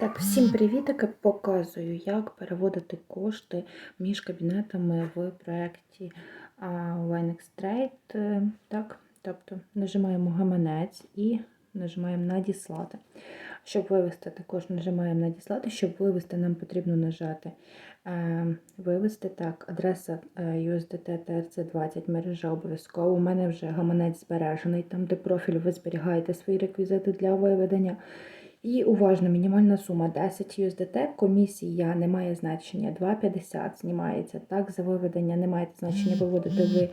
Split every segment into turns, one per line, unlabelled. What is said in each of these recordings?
Так, всім привітики! Показую, як переводити кошти між кабінетами в проєкті Line Trade. Так, тобто нажимаємо гаманець і нажимаємо надіслати. Щоб вивести, також нажимаємо надіслати. Щоб вивести, нам потрібно нажати е, вивести. Так, адреса е, USDT TRC20 мережа обов'язково. У мене вже гаманець збережений, там, де профіль ви зберігаєте свої реквізити для виведення. І уважно, мінімальна сума 10 USDT, комісія не має значення, 2,50 знімається. Так, за виведення не має значення, виводите ви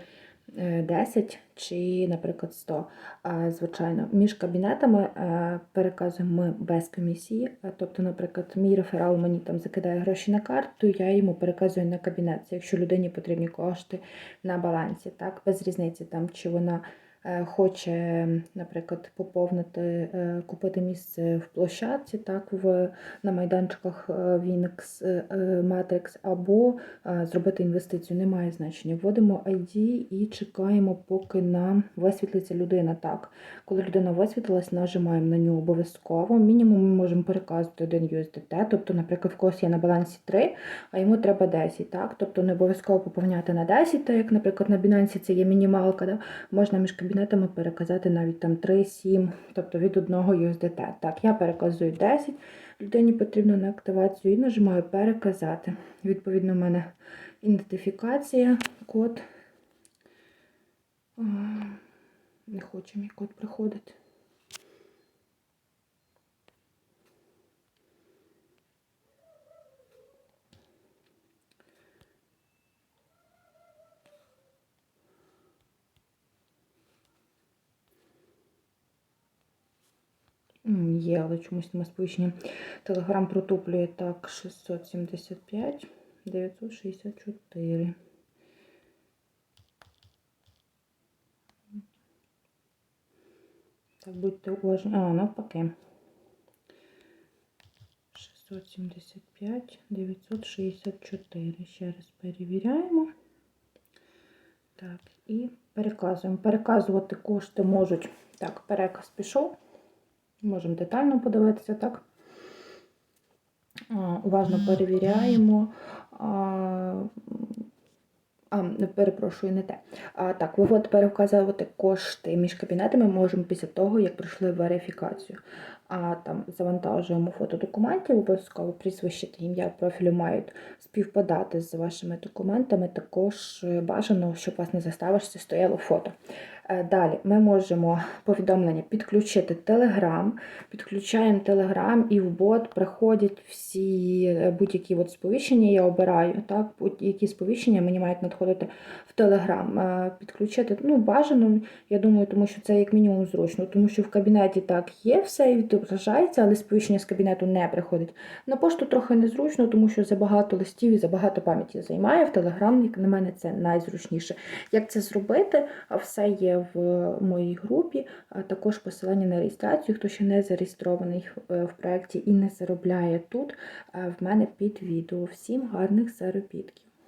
е, 10 чи, наприклад, 100. А, Звичайно, між кабінетами е, переказуємо ми без комісії. Е, Тобто, наприклад, мій реферал мені там закидає гроші на карту, я йому переказую на кабінет. Це Якщо людині потрібні кошти на балансі, так, без різниці, там, чи вона е, хоче, наприклад, поповнити, е, купити місце в площадці, так, в, на майданчиках е, Winx, е, е, Matrix, або е, зробити інвестицію, немає значення. Вводимо ID і чекаємо, поки нам висвітлиться людина. Так, коли людина висвітлилась, нажимаємо на нього обов'язково. Мінімум ми можемо переказувати один USDT, тобто, наприклад, в когось є на балансі 3, а йому треба 10. Так? Тобто не обов'язково поповняти на 10, так як, наприклад, на Binance це є мінімалка. Да? Можна між кабінетами переказати навіть там 3-7, тобто від одного USDT. Так, я переказую 10, людині потрібно на активацію і нажимаю переказати. Відповідно, у мене ідентифікація, код. Не хоче мій код приходити. Є, але чомусь нема сповіщення. Телеграм протуплює так 675 964. Так, будьте уважні. А, навпаки. 675 964. Ще раз перевіряємо. Так, і переказуємо. Переказувати кошти можуть. Так, переказ пішов. Можемо детально подивитися, так? Уважно перевіряємо. А, перепрошую, не те. А, так, вивод переказувати кошти між кабінетами можемо після того, як пройшли верифікацію. А там завантажуємо фото документів, обов'язково прізвище та ім'я профілю мають співпадати з вашими документами. Також е, бажано, щоб у вас не заставишся, стояло фото. Е, Далі ми можемо повідомлення підключити Telegram, підключаємо Telegram і в бот приходять всі е, будь-які от сповіщення, я обираю, так, будь-які сповіщення мені мають надходити в. Е, Підключити ну, бажано, я думаю, тому що це як мінімум зручно, тому що в кабінеті так є все і відображається, але сповіщення з кабінету не приходить. На пошту трохи незручно, тому що забагато листів і забагато пам'яті займає. В Telegram, як на мене, це найзручніше. Як це зробити? Все є в моїй групі, а також посилання на реєстрацію. Хто ще не зареєстрований е, в проєкті і не заробляє тут, е, в мене під відео. Всім гарних заробітків!